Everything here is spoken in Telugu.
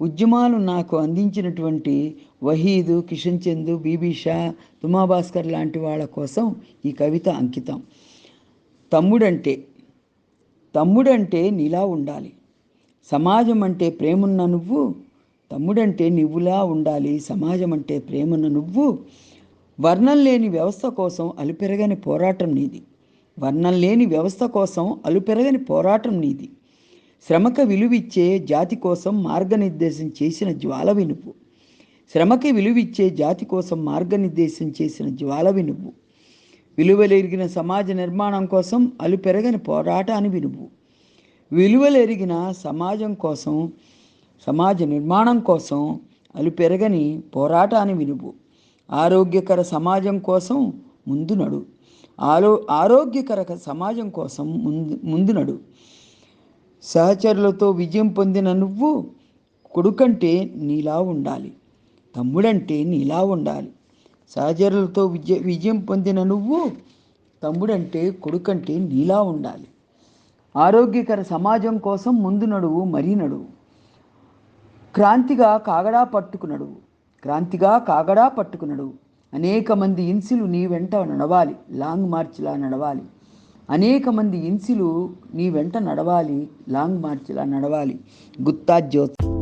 ఉద్యమాలు నాకు అందించినటువంటి వహీదు కిషన్ చందు బీబీషా తుమాభాస్కర్ లాంటి వాళ్ళ కోసం ఈ కవిత అంకితం. తమ్ముడంటే తమ్ముడంటే నీలా ఉండాలి. సమాజం అంటే ప్రేమున్న నువ్వు తమ్ముడంటే నువ్వులా ఉండాలి. సమాజం అంటే ప్రేమున్న నువ్వు వర్ణం లేని వ్యవస్థ కోసం అలుపెరగని పోరాటం నీది. వర్ణం లేని వ్యవస్థ కోసం అలుపెరగని పోరాటం నీది. శ్రమకు విలువిచ్చే జాతి కోసం మార్గనిర్దేశం చేసిన జ్వాల వినుపు. శ్రమకి విలువిచ్చే జాతి కోసం మార్గనిర్దేశం చేసిన జ్వాల వినుపు. విలువలెరిగిన సమాజ నిర్మాణం కోసం అలు అలుపెరగని అని వినుపు. విలువలెరిగిన సమాజం కోసం సమాజ నిర్మాణం కోసం అలు అలుపెరగని అని వినుపు. ఆరోగ్యకర సమాజం కోసం ముందు నడు. ఆరో ఆరోగ్యకర సమాజం కోసం ముందు ముందు నడు. సహచరులతో విజయం పొందిన నువ్వు కొడుకంటే నీలా ఉండాలి. తమ్ముడంటే నీలా ఉండాలి. సహచరులతో విజయ విజయం పొందిన నువ్వు తమ్ముడంటే కొడుకంటే నీలా ఉండాలి. ఆరోగ్యకర సమాజం కోసం ముందు నడువు మరీ నడువు. క్రాంతిగా కాగడా పట్టుకునడు క్రాంతిగా కాగడా పట్టుకునడు అనేక మంది ఇన్సులు నీ వెంట నడవాలి. లాంగ్ మార్చ్లా నడవాలి. అనేక మంది ఇన్సులు నీ వెంట నడవాలి లాంగ్ మార్చ్లా నడవాలి. గుత్తా జ్యోత్.